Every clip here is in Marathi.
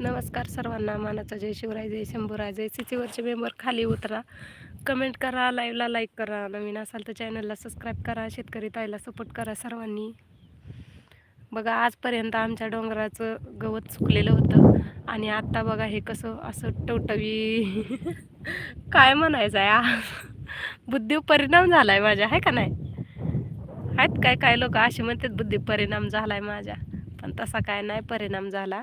नमस्कार सर्वांना. मानाचा जय शिवराय जय शंभूराय जय सिचीवरचे मेंबर खाली उतरा. कमेंट करा लाईव्हला लाईक करा. नवीन असाल तर चॅनलला सबस्क्राईब करा. शेतकरी ताईला सपोर्ट करा सर्वांनी. बघा आजपर्यंत आमच्या डोंगराचं गवत सुकलेलं होतं. आणि आत्ता बघा हे कसं असं टवटवी. काय म्हणायचं आहे आ? बुद्धीवर परिणाम झाला आहे माझ्या आहे का नाही? आहेत काय काय लोक असे म्हणतात बुद्धी परिणाम झाला आहे माझ्या. पण तसा काय नाही परिणाम झाला.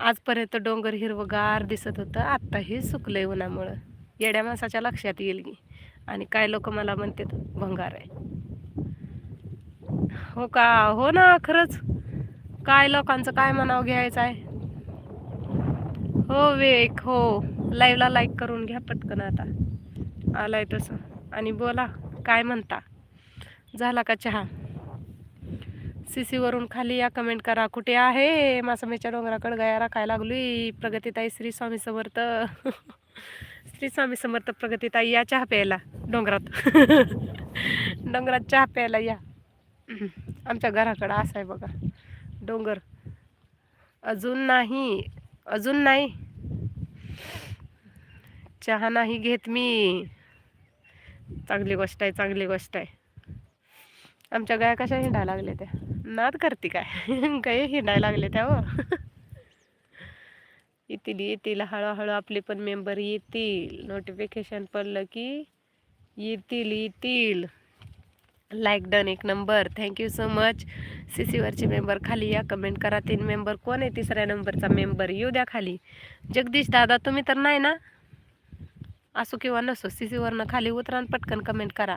आजपर्यंत डोंगर हिरवगार दिसत होतं. आत्ता हे सुकलंय उन्हामुळं. येड्या माणसाच्या लक्षात येईल की. आणि काय लोक मला म्हणतात भंगार आहे. हो का? हो ना खरंच. काय लोकांचं काय म्हणावं घ्यायचं आहे? हो वेक हो. लाईव्हला लाईक करून घ्या पटकन आता. आलाय तसं. आणि बोला काय म्हणता? झाला का चहा? सीसीवरून खाली या कमेंट करा. कुठे आहे? मासमेच्या डोंगराकडे गया राखायला लागलोय. प्रगतीताई श्री स्वामी समर्थ. श्री स्वामी समर्थ प्रगतीताई या चहा प्यायला डोंगरात. डोंगरात चहा प्यायला या. आमच्या घराकडं असं आहे बघा. डोंगर. अजून नाही. अजून नाही. चहा नाही घेत मी. चांगली गोष्ट आहे चांगली गोष्ट आहे. आमच्या गाया कशा हिंडायला लागल्या त्या? नाद करते काय? गाय हिंडायला लागले त्या हो. येतील येतील हळूहळू आपले पण मेंबर येतील. नोटिफिकेशन पडलं की येतील येतील. लाईक डन एक नंबर थँक्यू सो मच सी सीवरचे मेंबर खाली या. कमेंट करा. तीन मेंबर कोण आहे तिसऱ्या नंबरचा मेंबर येऊ द्या खाली. जगदीश दादा तुम्ही तर नाही ना? असो किंवा नसो सी सीवरनं खाली उतरा पटकन कमेंट करा.